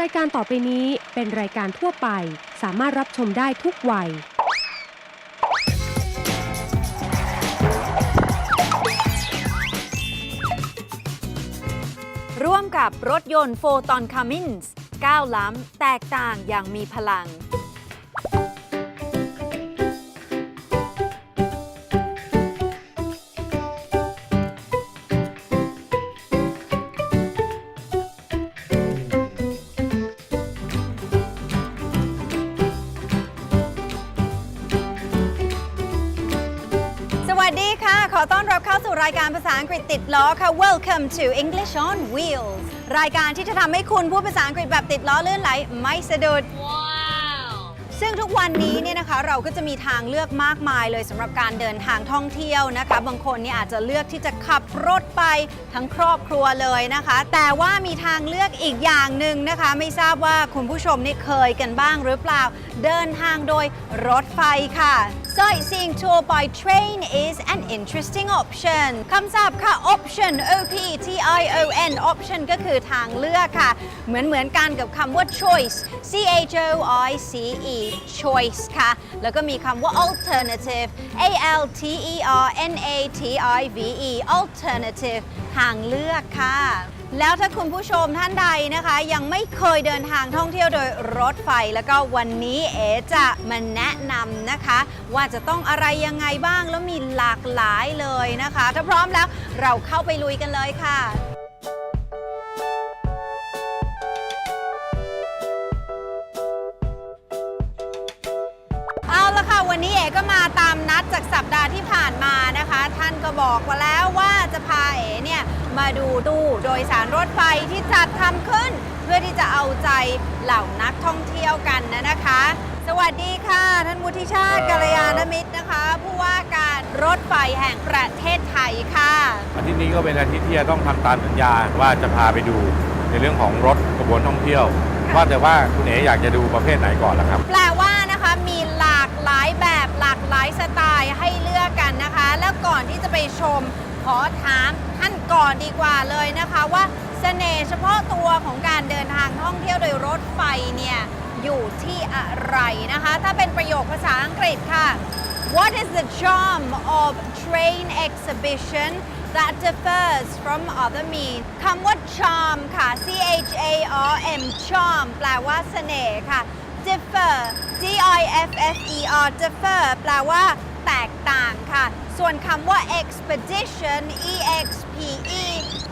รายการต่อไปนี้เป็นรายการทั่วไป สามารถรับชมได้ทุกวัย ร่วมกับรถยนต์โฟตอนคามินส์ก้าวล้ำแตกต่างอย่างมีพลัง อต้อนรับเข้าสู่รายการภาษาอังกฤษติดล้อค่ะ Welcome to English on Wheels รายการที่จะทำให้คุณพูดภาษาอังกฤษแบบติดล้อเลื่อนไหลไม่สะดุด ซึ่งทุกวันนี้เนี่ยนะคะเราก็จะมีทางเลือกมากมายเลยสำหรับการเดินทางท่องเที่ยวนะคะ บางคนเนี่ยอาจจะเลือกที่จะขับรถไปทั้งครอบครัวเลยนะคะ แต่ว่ามีทางเลือกอีกอย่างหนึ่งนะคะ ไม่ทราบว่าคุณผู้ชมนี่เคยกันบ้างหรือเปล่า เดินทางโดยรถไฟค่ะ Sightseeing tour by train is an interesting option คำศัพท์ค่ะ option O P T I O N option ก็คือทางเลือกค่ะ เหมือนเหมือนกันกับคำว่า choice C H O I C E choice ค่ะ แล้วก็มีคำว่า alternative A L T E R N A T I V E alternative ทางเลือกค่ะ แล้วถ้าคุณผู้ชมท่านใดนะคะ ยังไม่เคยเดินทางท่องเที่ยวโดยรถไฟ แล้วก็วันนี้เอจะมาแนะนำนะคะ ว่าจะต้องอะไรยังไงบ้างแล้วมีหลากหลายเลยนะคะ ถ้าพร้อมแล้วเราเข้าไปลุยกันเลยค่ะเอาละค่ะวันนี้เอ๋ก็มาตามนัดจากสัปดาห์ที่ผ่านมานะคะ ท่านก็บอกมาแล้วว่าจะพ มาดูตู้โดยสารรถไฟที่จัดทำขึ้น เพื่อที่จะเอาใจเหล่านักท่องเที่ยวกันนะนะคะ สวัสดีค่ะท่านวุฒิชาติครับกัลยาณมิตรนะคะ ผู้ว่าการรถไฟแห่งประเทศไทยค่ะอาทิตย์นี้ก็เป็นอาทิตย์ที่จะต้องทำตามสัญญาว่าจะพาไปดูในเรื่องของรถกระบวนท่องเที่ยวว่าแต่ว่าคุณเอ๋อยากจะดูประเภทไหนก่อนล่ะครับ แปลว่านะคะมีหลากหลายแบบหลากหลายสไตล์ให้เลือกกันนะคะ แล้วก่อนที่จะไปชม ขอถามท่านก่อนดีกว่าเลยนะคะว่าเสน่ห์เฉพาะตัวของการเดินทางท่องเที่ยวโดยรถไฟเนี่ยอยู่ที่อะไรนะคะ ถ้าเป็นประโยคภาษาอังกฤษค่ะ What is the charm of train exhibition that differs from other means คำว่า charm ค่ะ C H A R M charm แปลว่าเสน่ห์ค่ะ differ D I F F E R differ แปลว่า แตกต่างค่ะ ส่วนคำว่า expedition E X P E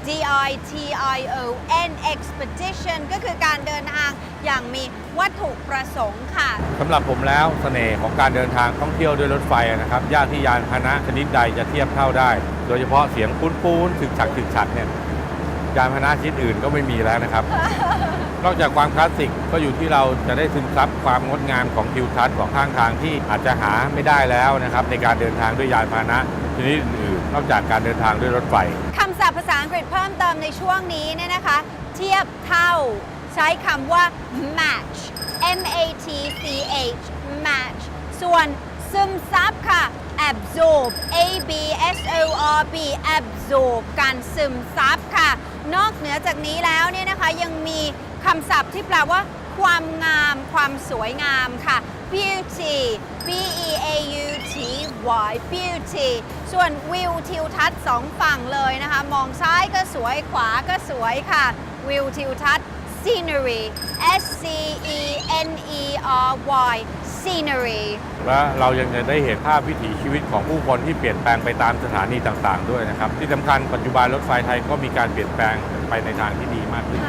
D I T I O N expedition ก็คือการเดินทางอย่างมีวัตถุประสงค์ค่ะ สำหรับผมแล้วเสน่ห์ของการเดินทางท่องเที่ยวด้วยรถไฟนะครับยากที่ยานพาหนะชนิดใดจะเทียบเท่าได้ โดยเฉพาะเสียงปูนปูนถึกฉักถึกฉักเนี่ย ยานพาหนะชนิดอื่นก็ไม่มีแล้วนะครับ นอกจากความคลาสสิกก็อยู่ที่เราจะได้ซึมซับความงดงามของทิวทัศน์ของข้างทางที่อาจจะหาไม่ได้แล้วนะครับ ในการเดินทางด้วยยานพาหนะชนิดอื่นๆนอกจากการเดินทางด้วยรถไฟคำศัพท์ภาษาอังกฤษเพิ่มเติมในช่วงนี้เนี่ยนะคะ เทียบเท่า ใช้คำว่า match M A T C H match ส่วนซึมซับค่ะ absorb A B S O R B absorb การซึมซับค่ะ นอกเหนือจากนี้แล้วเนี่ยนะคะยังมีคำศัพท์ที่แปลว่า ความงาม ความสวยงามค่ะ beauty B E A U T Y beauty ส่วนวิวทิวทัศน์สองฝั่งเลยนะคะ มองซ้ายก็สวยขวาก็สวยค่ะ วิวทิวทัศน์ scenery S C E N E R Y scenery และเรายังจะได้เห็นภาพวิถีชีวิตของผู้คนที่เปลี่ยนแปลงไปตามสถานีต่างๆ ด้วยนะครับ ที่สำคัญปัจจุบันรถไฟไทยก็มีการเปลี่ยนแปลงไปในทางที่ดีมากขึ้น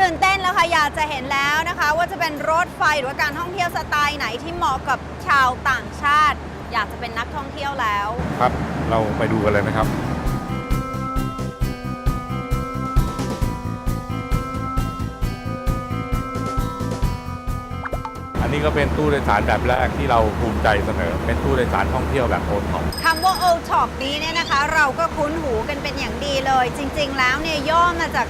ตื่นเต้นแล้วค่ะ อยากจะเห็นแล้วนะคะ ว่าจะเป็นรถไฟหรือว่าการท่องเที่ยวสไตล์ไหนที่เหมาะกับชาวต่างชาติ อยากจะเป็นนักท่องเที่ยวแล้ว ครับ เราไปดูกันเลยไหมครับ นี้ก็เป็นตู้โดยสารแบบแรกที่เราภูมิใจเสนอ เป็นตู้โดยสารท่องเที่ยวแบบโอท็อป คำว่า o t o p นี้เนี่ยนะคะ เราก็คุ้นหูกันเป็นอย่างดีเลย จริง ๆ แล้วเนี่ยย่อมาจาก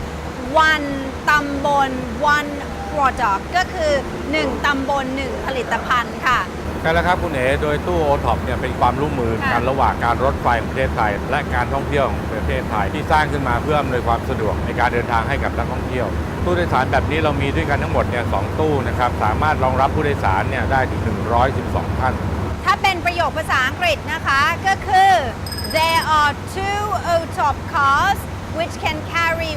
one ตำบล one product ก็คือ 1 ตำบล 1 ผลิตภัณฑ์ค่ะ ใช่แล้วครับคุณเอ๋โดยตู้โอท็อปเนี่ยเป็นความร่วมมือค่ะกันระหว่างการรถไฟของประเทศไทย และการท่องเที่ยวของประเทศไทยที่สร้างขึ้นมาเพื่ออำนวยความสะดวกในการเดินทางให้กับนักท่องเที่ยว ตู้โดยสารแบบนี้เรามีด้วยกันทั้งหมดเนี่ยสองตู้นะครับสามารถรองรับผู้โดยสารเนี่ยได้ถึง 112 ท่าน ถ้าเป็นประโยคภาษาอังกฤษนะคะก็คือ there are two OTOP cars which can carry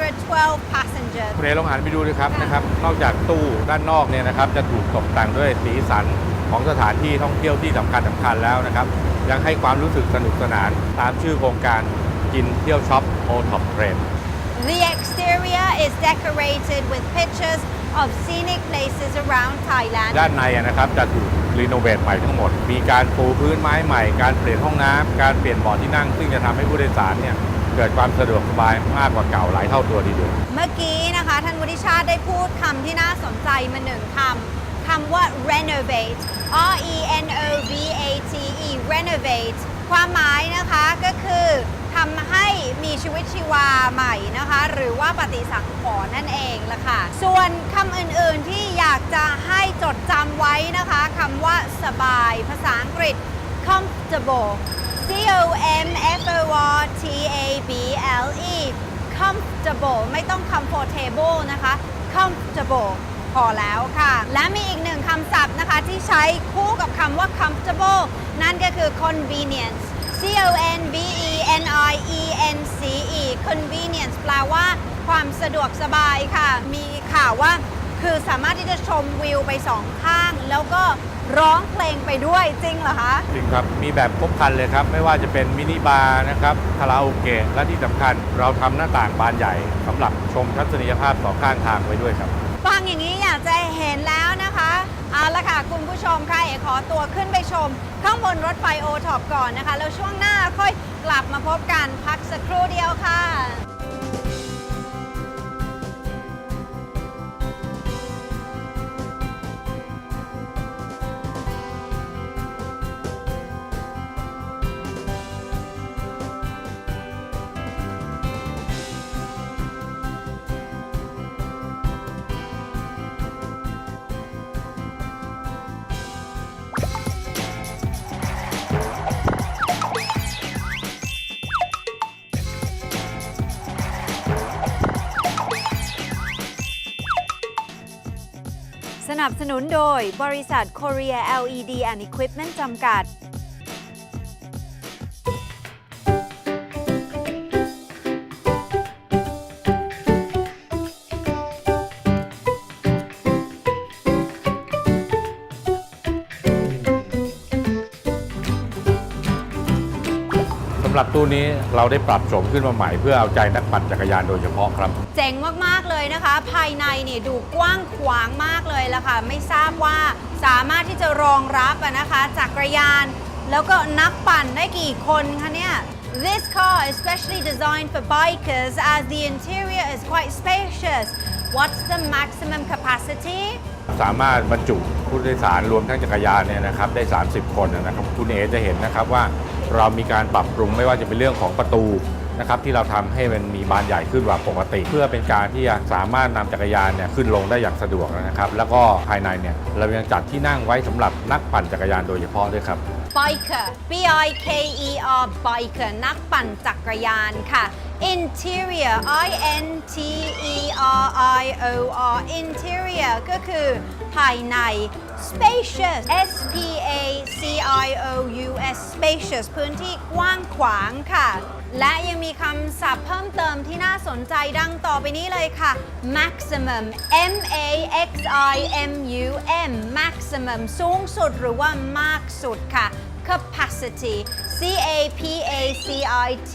112 passengers คุณเอลองหันไปดูเลยครับค่ะนะครับ นอกจากตู้ด้านนอกเนี่ยนะครับจะถูกตกแต่งด้วยสีสัน ของสถานที่ท่องเที่ยวที่สำคัญสำคัญแล้วนะครับ ยังให้ความรู้สึกสนุกสนานตามชื่อโครงการกินเที่ยวช็อปโอท็อปเทรน The exterior is decorated with pictures of scenic places around Thailand ด้านในอะนะครับจะถูกรีโนเวทใหม่ทั้งหมด มีการปูพื้นไม้ใหม่ การเปลี่ยนห้องน้ำการเปลี่ยนเบาะที่นั่ง ซึ่งจะทำให้ผู้โดยสารเนี่ยเกิดความสะดวกสบายมากกว่าเก่าหลายเท่าตัวทีเดียว เมื่อกี้นะคะ ท่านวุฒิชาติได้พูดคำที่น่าสนใจมาหนึ่งคำคำว่า renovate R E N O V A T E renovate ความหมายนะคะก็คือทำให้มีชีวิตชีวาใหม่นะคะ หรือว่าปฏิสังขรณ์นั่นเองละค่ะ ส่วนคำอื่นๆที่อยากจะให้จดจำไว้นะคะคำว่าสบายภาษาอังกฤษ comfortable C O M F O R T A B L E comfortable ไม่ต้อง comfortable นะคะ comfortable พอแล้วค่ะ และมีอีกหนึ่งคำศัพท์นะคะ ที่ใช้คู่กับคำว่า comfortable นั่นก็คือ convenience C O N V E N I E N C E convenience แปลว่าความสะดวกสบายค่ะ มีข่าวว่าคือสามารถที่จะชมวิวไปสองข้าง แล้วก็ร้องเพลงไปด้วยจริงเหรอคะ จริงครับ มีแบบครบครันเลยครับ ไม่ว่าจะเป็นมินิบาร์นะครับคาราโอเกะและที่สำคัญเราทำหน้าต่างบานใหญ่สำหรับชมทัศนียภาพสองข้างทางไว้ด้วยครับ ฟังอย่างนี้อยาก จะเห็นแล้วนะคะเอาละค่ะคุณผู้ชมค่ะเอกขอตัวขึ้นไปชม ข้างบนรถไฟโอท็อปก่อนนะคะ แล้วช่วงหน้าค่อยกลับมาพบกันพักสักครู่เดียวค่ะ นับสนุนโดย บริษัท Korea LED and Equipment จำกัด หรับตู้นี้เราได้ปรับโฉมขึ้นมาใหม่เพื่อเอาใจนักปั่นจักรยานโดยเฉพาะครับ เจ๋งมาก ๆ เลยนะคะ ภายในนี่ดูกว้างขวางมากเลยละค่ะ ไม่ทราบว่าสามารถที่จะรองรับนะคะจักรยาน แล้วก็นักปั่นได้กี่คนคะเนี่ย This car is specially designed for bikers as the interior is quite spacious. What's the maximum capacity? สามารถบรรจุผู้โดยสารรวมทั้งจักรยานเนี่ยนะครับได้ 30 คนนะครับคุณเอจะเห็นนะครับว่าเรามีการปรับปรุงไม่ว่าจะเป็นเรื่องของประตูนะครับที่เราทำให้มันมีบานใหญ่ขึ้นกว่าปกติ เพื่อเป็นการที่จะสามารถนำจักรยานเนี่ยขึ้นลงได้อย่างสะดวกนะครับ แล้วก็ภายในเนี่ยเรายังจัดที่นั่งไว้สำหรับนักปั่นจักรยานโดยเฉพาะด้วยครับ biker B I K E R biker นักปั่นจักรยานค่ะ interior I N T E R I O R interior ก็คือภายใน spacious S P A C I O U S spacious พื้นที่กว้างขวางค่ะ และยังมีคำศัพท์เพิ่มเติมที่น่าสนใจดังต่อไปนี้เลยค่ะ maximum M A X I M U M maximum สูงสุดหรือว่ามากสุดค่ะ capacity C A P A C I T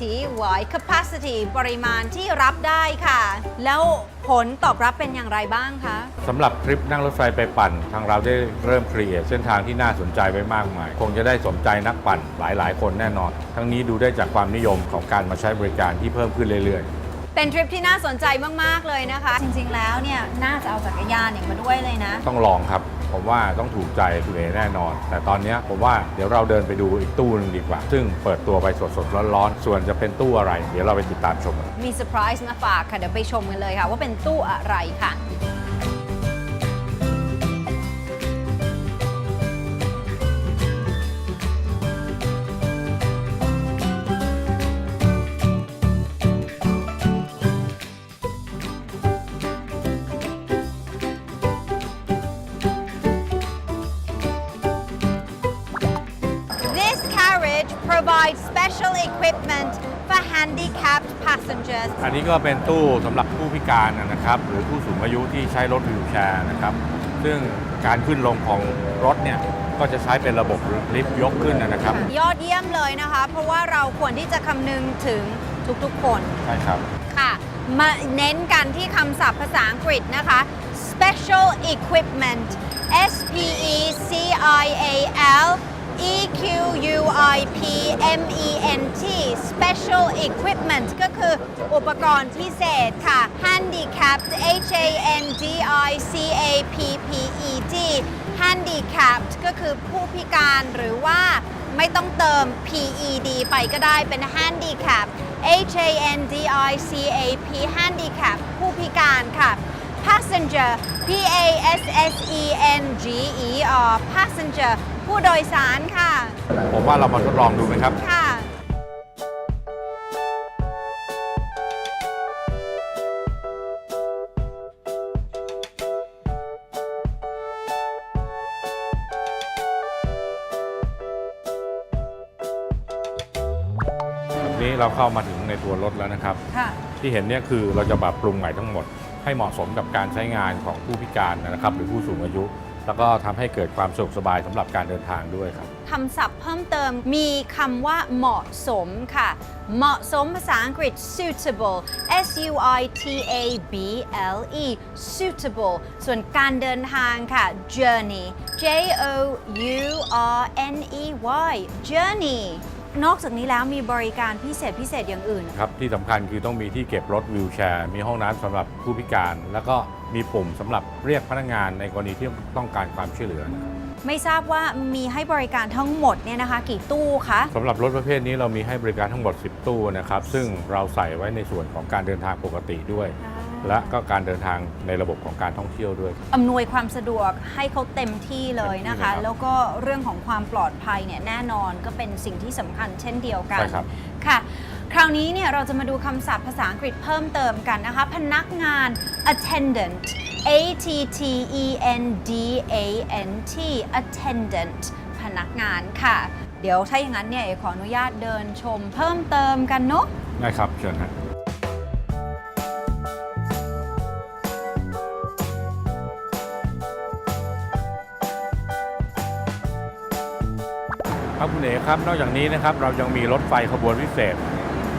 Y capacity ปริมาณที่รับได้ค่ะ แล้วผลตอบรับเป็นอย่างไรบ้างคะ สำหรับทริปนั่งรถไฟไปปั่น ทางเราได้เริ่มครีเอทเส้นทางที่น่าสนใจไว้มากมาย คงจะได้สมใจนักปั่นหลาย ๆ คนแน่นอน ทั้งนี้ดูได้จากความนิยมของการมาใช้บริการที่เพิ่มขึ้นเรื่อย ๆ เป็นทริปที่น่าสนใจมาก ๆ เลยนะคะ จริง ๆ แล้วเนี่ย น่าจะเอาจักรยานเนี่ยมาด้วยเลยนะ ต้องลองครับ ผมว่าต้องถูกใจคุณเอแน่นอน แต่ตอนนี้ผมว่าเดี๋ยวเราเดินไปดูอีกตู้หนึงดีกว่า ซึ่งเปิดตัวไปสดๆร้อนๆ ส่วนจะเป็นตู้อะไร เดี๋ยวเราไปติดตามชมกันมีเซอร์ไพรส์มาฝากค่ะ เดี๋ยวไปชมกันเลยค่ะ ว่าเป็นตู้อะไรค่ะ อันนี้ก็เป็นตู้สำหรับผู้พิการนะครับ หรือผู้สูงอายุที่ใช้รถวีลแชร์นะครับ ซึ่งการขึ้นลงของรถเนี่ยก็จะใช้เป็นระบบลิฟต์ยกขึ้นนะครับ ยอดเยี่ยมเลยนะคะ เพราะว่าเราควรที่จะคำนึงถึงทุกๆ คน ใช่ครับค่ะ มาเน้นกันที่คำศัพท์ภาษาอังกฤษนะคะ special equipment S P E C I A L E Q U I P M E N T special equipment ก็คืออุปกรณ์พิเศษค่ะ handicapped H A N D I C A P P E D handicapped ก็คือผู้พิการหรือว่าไม่ต้องเติม PED ไปก็ได้เป็น handicap H A N D I C A P handicap ผู้พิการค่ะ passenger P A S S E N G E R passenger ผู้โดยสารค่ะ ผมว่าเรามาทดลองดูไหมครับ ค่ะวันนี้เราเข้ามาถึงในตัวรถแล้วนะครับ ค่ะ ที่เห็นเนี่ยคือเราจะปรับปรุงใหม่ทั้งหมด ให้เหมาะสมกับการใช้งานของผู้พิการนะครับ หรือผู้สูงอายุ แล้วก็ทำให้เกิดความสะดวกสบายสำหรับการเดินทางด้วยครับ คำศัพท์เพิ่มเติมมีคำว่าเหมาะสมค่ะ เหมาะสมภาษาอังกฤษ suitable S U I T A B L E suitable ส่วนการเดินทางค่ะ journey J O U R N E Y journey นอกจากนี้แล้วมีบริการพิเศษพิเศษอย่างอื่น ครับ ที่สำคัญคือต้องมีที่เก็บรถวิวแชร์ มีห้องน้ำสำหรับผู้พิการ แล้วก็มีปุ่มสำหรับเรียกพนักงานในกรณีที่ต้องการความช่วยเหลือนะครับไม่ทราบว่ามีให้บริการทั้งหมดเนี่ยนะคะ กี่ตู้คะสำหรับรถประเภทนี้เรามีให้บริการทั้งหมด 10 ตู้นะครับ ซึ่งเราใส่ไว้ในส่วนของการเดินทางปกติด้วย และก็การเดินทางในระบบของการท่องเที่ยวด้วย อำนวยความสะดวกให้เขาเต็มที่เลยนะคะ เต็มที่เลยครับแล้วก็เรื่องของความปลอดภัยเนี่ยแน่นอนก็เป็นสิ่งที่สำคัญเช่นเดียวกันใช่ครับ ค่ะ คราวนี้เนี่ยเราจะมาดูคำศัพท์ภาษาอังกฤษเพิ่มเติมกันนะคะ พนักงาน attendant A T T E N D A N T attendant พนักงานค่ะ เดี๋ยวถ้าอย่างนั้นเนี่ยเอขออนุญาตเดินชมเพิ่มเติมกันเนาะได้ครับเชิญฮะครับคุณเอ๋ครับนอกจากนี้นะครับเรายังมีรถไฟขบวนพิเศษ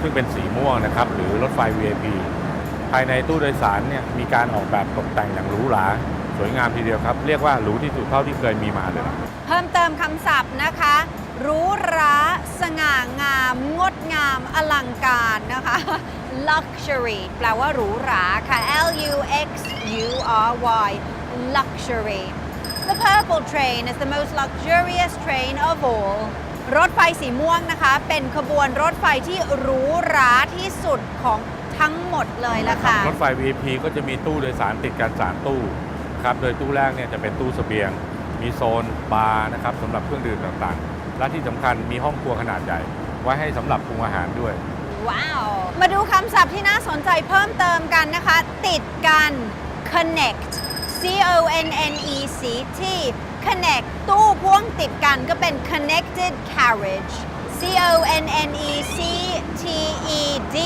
ซึ่งเป็นสีม่วงนะครับ หรือรถไฟ VIP ภายในตู้โดยสารเนี่ยมีการออกแบบตกแต่งอย่างหรูหราสวยงามทีเดียวครับ เรียกว่าหรูที่สุดเท่าที่เคยมีมาเลยนะเพิ่มเติมคำศัพท์นะคะหรูหราสง่างาม งดงาม อลังการนะคะ luxury แปลว่าหรูหราค่ะ L U X U R Y luxury The purple train is the most luxurious train of all รถไฟสีม่วงนะคะ เป็นขบวนรถไฟที่หรูหราที่สุดของทั้งหมดเลยละค่ะ รถไฟ VIP ก็จะมีตู้โดยสารติดกัน3ตู้ครับ โดยตู้แรกเนี่ยจะเป็นตู้เสบียง มีโซนบาร์นะครับสำหรับเครื่องดื่มต่างๆ และที่สำคัญมีห้องครัวขนาดใหญ่ ไว้ให้สำหรับปรุงอาหารด้วย ว้าว มาดูคำศัพท์ที่น่าสนใจเพิ่มเติมกันนะคะ ติดกัน connect C O N N E C T connect ตู้พ่วงติดกันก็เป็น connected carriage C O N N E C T E D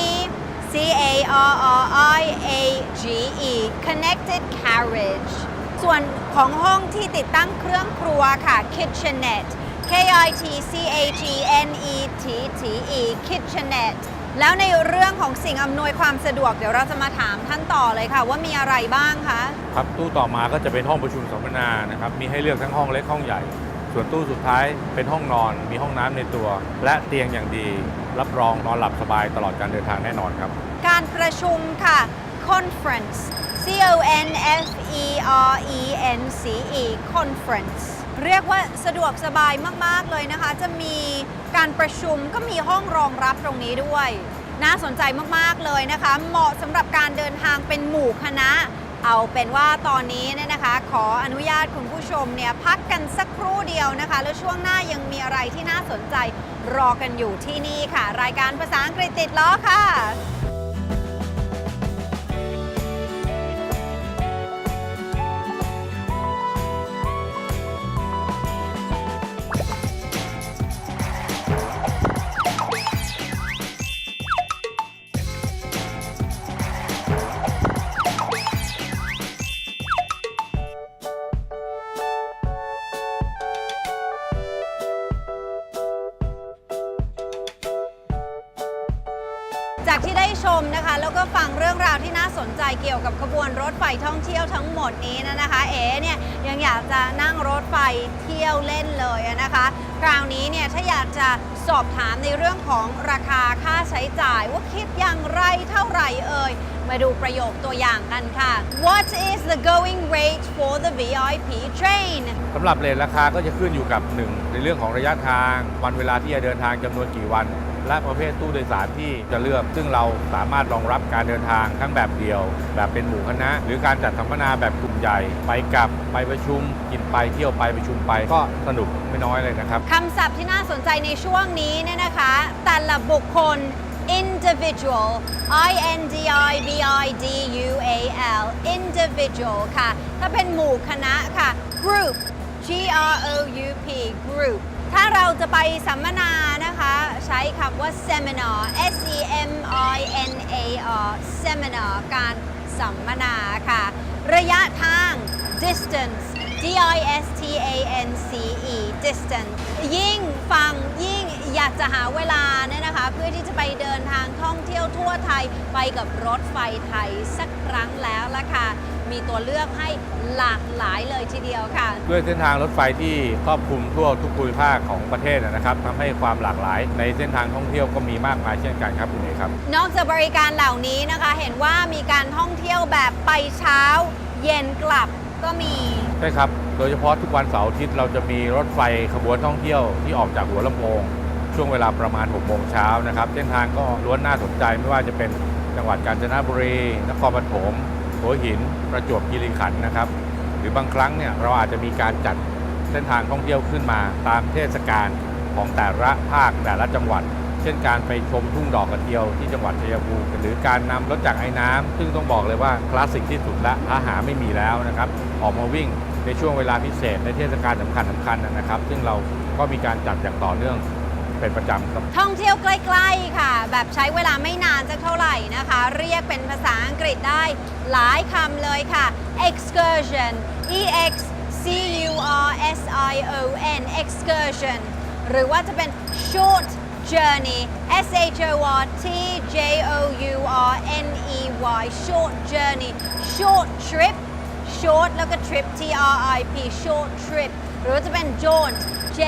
C A R R I A G E connected carriage ส่วนของห้องที่ติดตั้งเครื่องครัวค่ะ kitchenette K I T C H E N E T T E kitchenette แล้วในเรื่องของสิ่งอำนวยความสะดวกเดี๋ยวเราจะมาถามท่านต่อเลยค่ะ ว่ามีอะไรบ้างคะครับตู้ต่อมาก็จะเป็นห้องประชุมสัมมนานะครับมีให้เลือกทั้งห้องเล็กห้องใหญ่ ส่วนตู้สุดท้ายเป็นห้องนอน มีห้องน้ำในตัว และเตียงอย่างดี รับรองนอนหลับสบายตลอดการเดินทางแน่นอนครับ การประชุมค่ะ conference C O N F E R E N C E conference เรียกว่าสะดวกสบายมาก ๆ เลยนะคะ จะมีการประชุมก็มีห้องรองรับตรงนี้ด้วย น่าสนใจมาก ๆ เลยนะคะ เหมาะสำหรับการเดินทางเป็นหมู่คณะ เอาเป็นว่าตอนนี้เนี่ยนะคะ ขออนุญาตคุณผู้ชมเนี่ยพักกันสักครู่เดียวนะคะ แล้วช่วงหน้ายังมีอะไรที่น่าสนใจรอกันอยู่ที่นี่ค่ะ รายการภาษาอังกฤษติดล้อค่ะ กับขบวนรถไฟท่องเที่ยวทั้งหมดนี้นะคะ เอ๋เนี่ยยังอยากจะนั่งรถไฟเที่ยวเล่นเลยนะคะ คราวนี้เนี่ยถ้าอยากจะสอบถามในเรื่องของราคาค่าใช้จ่าย ว่าคิดอย่างไรเท่าไหร่เอ่ยมาดูประโยคตัวอย่างกันค่ะ What is the going rate for the VIP train สำหรับเลทราคาก็จะขึ้นอยู่กับ 1 ในเรื่องของระยะทาง วันเวลาที่จะเดินทางจำนวนกี่วัน และประเภทตู้โดยสารที่จะเลือก ซึ่งเราสามารถรองรับการเดินทางทั้งแบบเดียว แบบเป็นหมู่คณะ หรือการจัดสัมมนาแบบกลุ่มใหญ่ ไปกลับไปประชุม กินไปเที่ยวไปประชุมไปก็สนุกไม่น้อยเลยนะครับคำศัพท์ที่น่าสนใจในช่วงนี้เนี่ยนะคะ แต่ละบุคคล individual i n d i v i d u a l individual ค่ะ ถ้าเป็นหมู่คณะค่ะ group g r o u p group ถ้าเราจะไปสัมมนา นะคะ ใช้คำว่า seminar s e m i n a r seminar การสัมมนาค่ะ ระยะทาง distance D I S T A N C E distance ยิ่งฟังยิ่งอยากจะหาเวลาเนี่ยนะคะ เพื่อที่จะไปเดินทางท่องเที่ยวทั่วไทยไปกับรถไฟไทยสักครั้งแล้วละค่ะ มีตัวเลือกให้หลากหลายเลยทีเดียวค่ะ ด้วยเส้นทางรถไฟที่ครอบคลุมทั่วทุกภูมิภาคของประเทศนะครับทำให้ความหลากหลาย ในเส้นทางท่องเที่ยวก็มีมากมายเช่นกันครับคุณเอกครับ นอกจากบริการเหล่านี้นะคะ เห็นว่ามีการท่องเที่ยวแบบไปเช้า เย็นกลับก็มีใช่ครับ โดยเฉพาะทุกวันเสาร์อาทิตย์เราจะมีรถไฟขบวนท่องเที่ยวที่ออกจากหัวลำโพงช่วงเวลาประมาณ6โมงเช้านะครับเส้นทางก็ล้วนน่าสนใจไม่ว่าจะเป็นจังหวัดกาญจนบุรี นครปฐม หัวหินประจวบคีรีขันธ์นะครับ หรือบางครั้งเนี่ยเราอาจจะมีการจัดเส้นทางท่องเที่ยวขึ้นมา ตามเทศกาลของแต่ละภาคแต่ละจังหวัด เช่นการไปชมทุ่งดอกกระเจียวที่จังหวัดชัยภูมิหรือการนำรถจักรไอ้น้ำซึ่งต้องบอกเลยว่าคลาสสิกที่สุดและอาหาไม่มีแล้วนะครับออกมาวิ่งในช่วงเวลาพิเศษในเทศกาลสำคัญสำคัญนะครับ ซึ่งเราก็มีการจัดอย่างต่อเนื่องเป็นประจำครับท่องเที่ยวใกล้ ๆ ค่ะ แบบใช้เวลาไม่นานจะเท่าไหร่นะคะ เรียกเป็นภาษาอังกฤษได้ หลายคำเลยค่ะ excursion e x c u r s i o n excursion หรือว่าจะเป็น short journey s h o r t j o u r n e y short journey short trip short แล้วก็ trip t r i p short trip หรือว่าจะเป็น jaunt J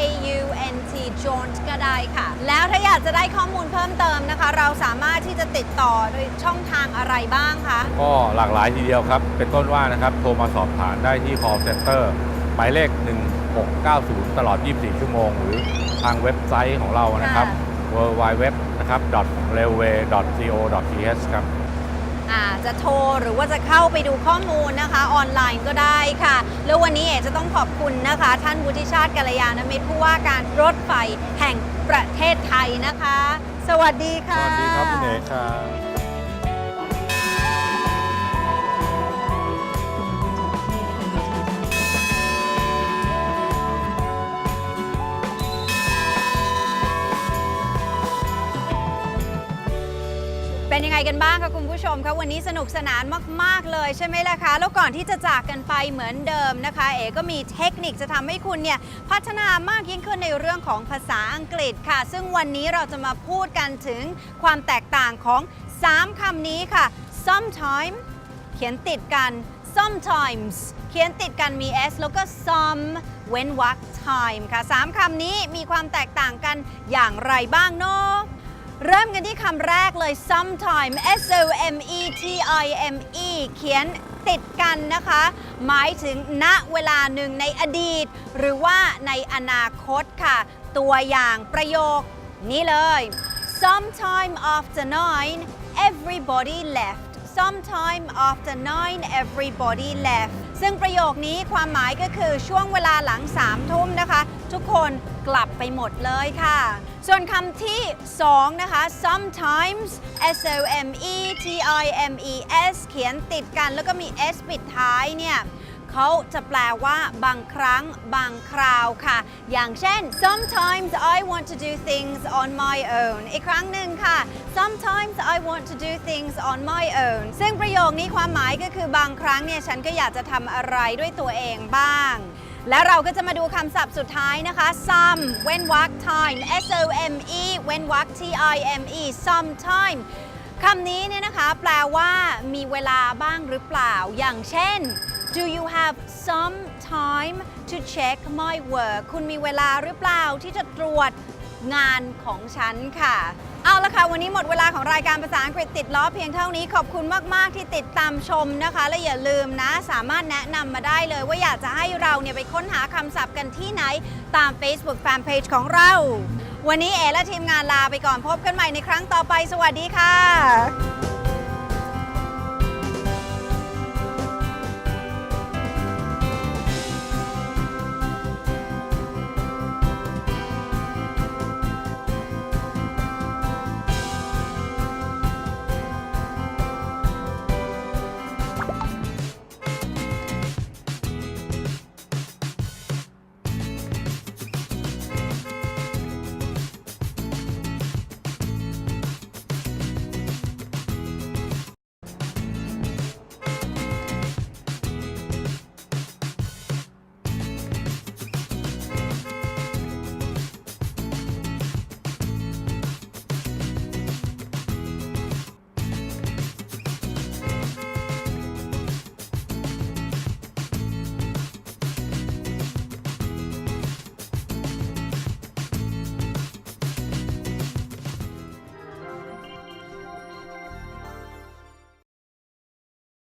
A U N T jaunt ก็ได้ค่ะ แล้วถ้าอยากจะได้ข้อมูลเพิ่มเติมนะคะ เราสามารถที่จะติดต่อโดยช่องทางอะไรบ้างคะก็หลากหลายทีเดียวครับ เป็นต้นว่านะครับโทรมาสอบถามได้ที่ call center หมายเลข 1690 ตลอด 24 ชั่วโมง หรือทางเว็บไซต์ของเรานะครับ w w w นะครับ railway co th ครับ อ่าจะโทรหรือว่าจะเข้าไปดูข้อมูลนะคะออนไลน์ก็ได้ค่ะ แล้ววันนี้เอ๋จะต้องขอบคุณนะคะ ท่านวุฒิชาติกัลยาณมิตรผู้ว่าการรถไฟแห่งประเทศไทยนะคะ สวัสดีค่ะ สวัสดีครับคุณเอกครับ เป็นยังไงกันบ้างคะคุณผู้ชมคะวันนี้สนุกสนานมาก ๆ เลยใช่ไหมล่ะคะแล้วก่อนที่จะจากกันไปเหมือนเดิมนะคะ เอ๋ก็มีเทคนิคจะทำให้คุณเนี่ยพัฒนามากยิ่งขึ้นในเรื่องของภาษาอังกฤษค่ะ ซึ่งวันนี้เราจะมาพูดกันถึงความแตกต่างของ 3คำนี้ค่ะ sometime เขียนติดกัน sometimes เขียนติดกันมี s แล้วก็ some เว้นวรรค time ค่ะ 3คำนี้มีความแตกต่างกันอย่างไรบ้างเนาะ เริ่มกันที่คำแรกเลย sometime s o m e t i m e เขียนติดกันนะคะ หมายถึงณเวลาหนึ่งในอดีต หรือว่าในอนาคตค่ะ ตัวอย่างประโยคนี้เลย sometime after nine everybody left sometime after nine everybody left ซึ่งประโยคนี้ความหมายก็คือช่วงเวลาหลังสามทุ่มนะคะ ทุกคนกลับไปหมดเลยค่ะ ส่วนคำที่ 2 นะคะ sometimes s o m e t i m e s เขียนติดกันแล้วก็มี s ปิดท้ายเนี่ย เขาจะแปลว่าบางครั้ง บางคราวค่ะ อย่างเช่น sometimes I want to do things on my own อีกครั้งหนึ่งค่ะ sometimes I want to do things on my own ซึ่งประโยคนี้ความหมายก็คือบางครั้งเนี่ยฉันก็อยากจะทำอะไรด้วยตัวเองบ้างแล้วเราก็จะมาดูคำศัพท์สุดท้ายนะคะ some เว้นวรรค time s o m e เว้นวรรค t i m e sometime คำนี้เนี่ยนะคะ แปลว่ามีเวลาบ้างหรือเปล่า อย่างเช่น Do you have some time to check my work คุณมีเวลาหรือเปล่าที่จะตรวจงานของฉันค่ะ เอาละค่ะ วันนี้หมดเวลาของรายการภาษาอังกฤษติดล้อเพียงเท่านี้ขอบคุณมาก ๆ ที่ติดตามชมนะคะ และอย่าลืมนะ สามารถแนะนำมาได้เลยว่าอยากจะให้เราเนี่ยไปค้นหาคำศัพท์กันที่ไหนตาม Facebook Fanpage ของเรา วันนี้เอและทีมงานลาไปก่อนพบกันใหม่ในครั้งต่อไป สวัสดีค่ะ